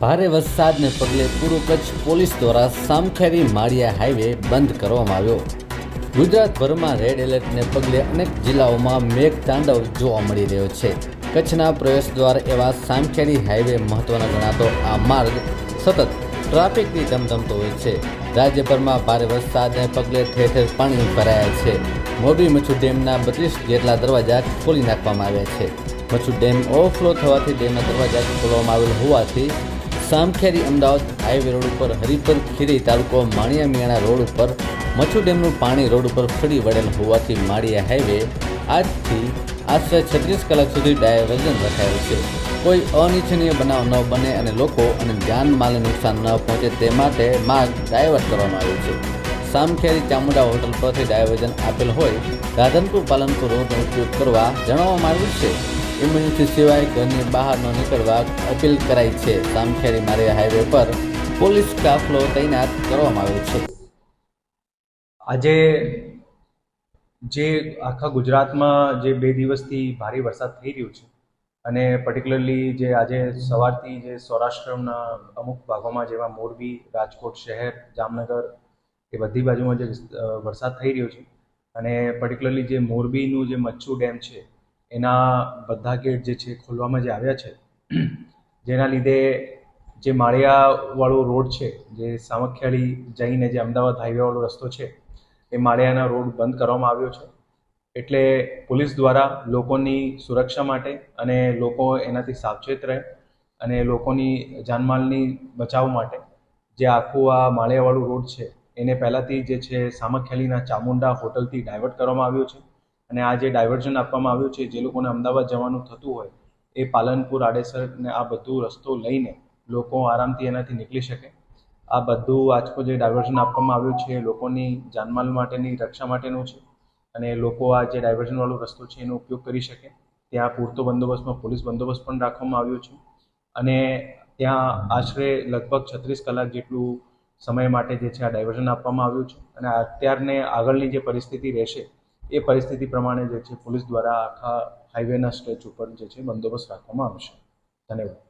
ભારે વરસાદને પગલે પૂર્વ કચ્છ પોલીસ દ્વારા સામખેરી માળિયા હાઈવે બંધ કરવામાં આવ્યો. ગુજરાતભરમાં રેડ એલર્ટને પગલે અનેક જિલ્લાઓમાં મેઘતાંડવ જોવા મળી રહ્યો છે. કચ્છના પ્રવેશ દ્વાર એવા સામખેરી હાઈવે મહત્વનો ગણાતો આ માર્ગ સતત ટ્રાફિકની ધમધમતો હોય છે. રાજ્યભરમાં ભારે વરસાદને પગલે ઠેર ઠેર પાણી ભરાયા છે. મોરબી મચ્છુ ડેમના બત્રીસ જેટલા દરવાજા ખોલી નાખવામાં આવ્યા છે. મચ્છુ ડેમ ઓવરફ્લો થવાથી ડેમના દરવાજા ખોલવામાં આવેલ હોવાથી સામખેરી અમદાવાદ હાઈવે રોડ ઉપર હરિપર ખીરી તાલુકો માણિયા મિયાણા રોડ ઉપર મચ્છુ ડેમનું પાણી રોડ ઉપર ફરી વળેલ હોવાથી માળિયા હાઈવે આજથી આશરે છત્રીસ કલાક સુધી ડાયવર્ઝન રખાયેલ છે. કોઈ અનિચ્છનીય બનાવ ન બને અને લોકો અને જાનમાલને નુકસાન ન પહોંચે તે માટે માર્ગ ડાયવર્ટ કરવામાં આવ્યો છે. સામખેરી ચામુંડા હોટલ પરથી ડાયવર્ઝન આપેલ હોય, રાધનપુર પાલનપુર રોડનો ઉપયોગ કરવા જણાવવામાં આવ્યું છે. ઇમરજન્સી સિવાય ઘરની બહાર ન નીકળવા અપીલ કરાઈ છે. સામખેરી મારિયા હાઈવે પર પોલીસ કાફલો તૈનાત કરવામાં આવ્યો છે. આજે જે આખા ગુજરાતમાં જે બે દિવસથી ભારે વરસાદ થઈ રહ્યો છે અને પર્ટિક્યુલરલી જે આજે સવારથી જે સૌરાષ્ટ્રના અમુક ભાગોમાં જેવા મોરબી, રાજકોટ શહેર, જામનગર એ બધી બાજુમાં જે વરસાદ થઈ રહ્યો છે અને પર્ટિક્યુલરલી જે મોરબીનું જે મચ્છુ ડેમ છે એના બધા ગેટ જે છે ખોલવામાં જે આવ્યા છે, જેના લીધે જે માળિયાવાળો રોડ છે, જે સામખિયાળી જઈને જે અમદાવાદ હાઈવેવાળો રસ્તો છે, એ માળિયાના રોડ બંધ કરવામાં આવ્યો છે. એટલે પોલીસ દ્વારા લોકોની સુરક્ષા માટે અને લોકો એનાથી સાવચેત રહે અને લોકોની જાનમાલની બચાવ માટે જે આખું આ માળિયાવાળું રોડ છે, એને પહેલાંથી જે છે સામખિયાળીના ચામુંડા હોટલથી ડાયવર્ટ કરવામાં આવ્યો છે. અને આ જે ડાયવર્ઝન આપવામાં આવ્યું છે, જે લોકોને અમદાવાદ જવાનું થતું હોય, એ પાલનપુર, આડેસર ને આ બધું રસ્તો લઈને લોકો આરામથી એનાથી નીકળી શકે. આ બધું આજકો જે ડાયવર્ઝન આપવામાં આવ્યું છે લોકોની જાનમાલ માટેની, રક્ષા માટેનું છે. અને લોકો આ જે ડાયવર્ઝનવાળો રસ્તો છે, એનો ઉપયોગ કરી શકે. ત્યાં પૂરતો બંદોબસ્તમાં પોલીસ બંદોબસ્ત પણ રાખવામાં આવ્યો છે. અને ત્યાં આશરે લગભગ છત્રીસ કલાક જેટલું સમય માટે જે છે, આ ડાયવર્ઝન આપવામાં આવ્યું છે. અને અત્યારને આગળની જે પરિસ્થિતિ રહેશે એ પરિસ્થિતિ પ્રમાણે જે છે, પોલીસ દ્વારા આખા હાઈવેના સ્ટ્રેચ ઉપર જે છે, બંદોબસ્ત રાખવામાં આવશે. ધન્યવાદ.